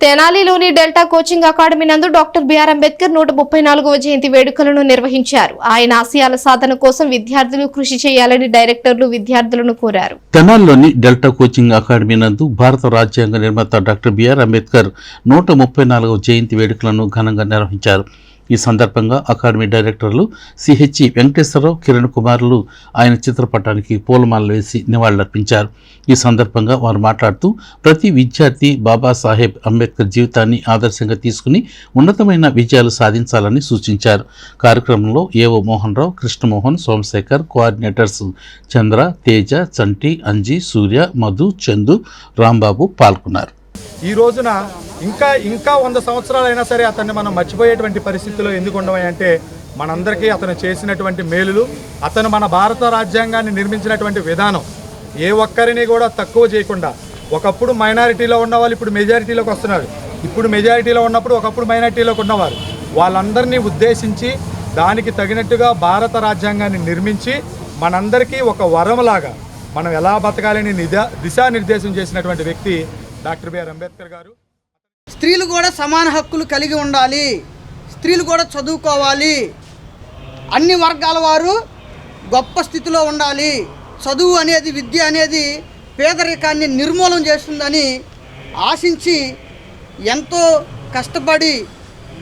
తెనాలిలోని delta coaching academy నందు doctor BR Ambedkar నూట ముప్పై నాలుగవ జయంతి వేడుకలను నిర్వహించారు. ఆయన ఆశయాల సాధన కోసం విద్యార్థులు కృషి చేయాలని డైరెక్టర్లు విద్యార్థులను కోరారు. తెనాల్లోని డెల్టా కోచింగ్ అకాడమీ నందు భారత రాజ్యాంగ నిర్మాత డాక్టర్ బిఆర్ అంబేద్కర్ నూట ముప్పై నాలుగవ జయంతి వేడుకలను ఘనంగా నిర్వహించారు. ఈ సందర్భంగా అకాడమీ డైరెక్టర్లు సిహెచ్ఈ వెంకటేశ్వరరావు కిరణ్ కుమార్లు ఆయన చిత్రపటానికి పూలమాలలు వేసి నివాళులర్పించారు. ఈ సందర్భంగా వారు మాట్లాడుతూ ప్రతి విద్యార్థి బాబాసాహెబ్ అంబేద్కర్ జీవితాన్ని ఆదర్శంగా తీసుకుని ఉన్నతమైన విజయాలు సాధించాలని సూచించారు. కార్యక్రమంలో ఏవో మోహన్ రావు కృష్ణమోహన్ సోమశేఖర్ కోఆర్డినేటర్స్ చంద్ర తేజ చంటి అంజీ సూర్య మధు చందు రాంబాబు పాల్గొన్నారు. ఈ రోజున ఇంకా ఇంకా వంద సంవత్సరాలైనా సరే అతన్ని మనం మర్చిపోయేటువంటి పరిస్థితిలో ఎందుకు ఉండమంటే మనందరికీ అతను చేసినటువంటి మేలులు అతను మన భారత రాజ్యాంగాన్ని నిర్మించినటువంటి విధానం. ఏ ఒక్కరిని కూడా తక్కువ చేయకుండా ఒకప్పుడు మైనారిటీలో ఉన్నవాళ్ళు ఇప్పుడు మెజారిటీలోకి వస్తున్నారు. ఇప్పుడు మెజారిటీలో ఉన్నప్పుడు ఒకప్పుడు మైనారిటీలోకి ఉన్నవారు. వాళ్ళందరినీ ఉద్దేశించి దానికి తగినట్టుగా భారత రాజ్యాంగాన్ని నిర్మించి మనందరికీ ఒక వరంలాగా మనం ఎలా బతకాలని నిదా దిశానిర్దేశం చేసినటువంటి వ్యక్తి డాక్టర్ బిఆర్ అంబేద్కర్ గారు. స్త్రీలు కూడా సమాన హక్కులు కలిగి ఉండాలి. స్త్రీలు కూడా చదువుకోవాలి. అన్ని వర్గాల వారు గొప్ప స్థితిలో ఉండాలి. చదువు అనేది విద్య అనేది పేదరికాన్ని నిర్మూలన చేస్తుందని ఆశించి ఎంతో కష్టపడి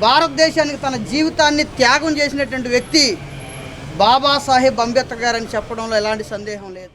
భారతదేశానికి తన జీవితాన్ని త్యాగం చేసినటువంటి వ్యక్తి బాబాసాహెబ్ అంబేద్కర్ గారు అని చెప్పడంలో ఎలాంటి సందేహం లేదు.